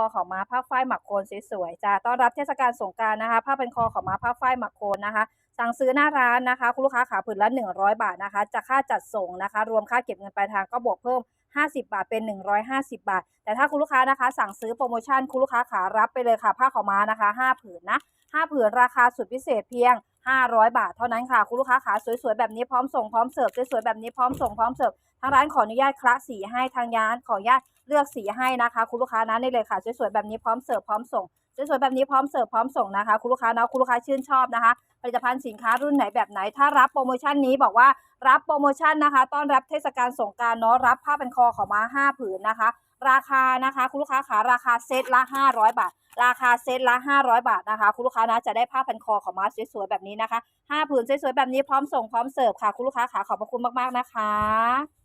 อของม้าผ้าฝ้ายหมักโคนสวยๆจ้าต้อนรับเทศกาลสงการนะคะ ผ้าเป็นคอของม้าผ้าฝ้ายหมักโคนนะคะ สั่งซื้อหน้าร้านนะคะ คุณลูกค้าขาผืนละ 100 บาทนะคะ จะค่าจัดส่งนะคะ รวมค่าเก็บเงินปลายทางก็บวกเพิ่ม 50 บาทเป็น 150 บาท แต่ถ้าคุณลูกค้านะคะ สั่งซื้อโปรโมชั่นคุณลูกค้าขารับไปเลยค่ะ ผ้าขาวม้านะคะ 5 ผืนนะ 5 ผืนราคาสุดพิเศษเพียง 500 บาทเท่านั้นค่ะคุณลูกค้าขาสวยๆแบบนี้พร้อมส่งพร้อมเสิร์ฟสวยๆแบบนี้พร้อมส่งพร้อมเสิร์ฟทางร้านขออนุญาตคละสีให้ทางร้านขออนุญาตเลือกสีให้นะคะคุณลูกค้านะนี่เลยค่ะสวยๆแบบนี้พร้อมเสิร์ฟพร้อมส่งสวยๆแบบนี้พร้อมเสิร์ฟพร้อมส่งนะคะคุณลูกค้านะคุณลูกค้าชื่นชอบนะคะผลิตภัณฑ์สินค้ารุ่นไหนแบบไหน ถ้ารับโปรโมชั่นนี้บอกว่ารับโปรโมชั่นนะคะต้อนรับเทศกาลสงกรารเนาะรับผ้าเป็นคอของมา5ผืนนะคะ ราคานะคะคุณลูกค้าขาราคาเซตละ 500 บาท ราคาเซตละ 500 บาทนะคะ คุณลูกค้านะจะได้ผ้าพันคอของมาสวยๆแบบนี้นะคะ5ผืนสวยๆแบบนี้พร้อมส่งพร้อมเสิร์ฟค่ะคุณลูกค้าขาขอบพระคุณมากๆนะคะ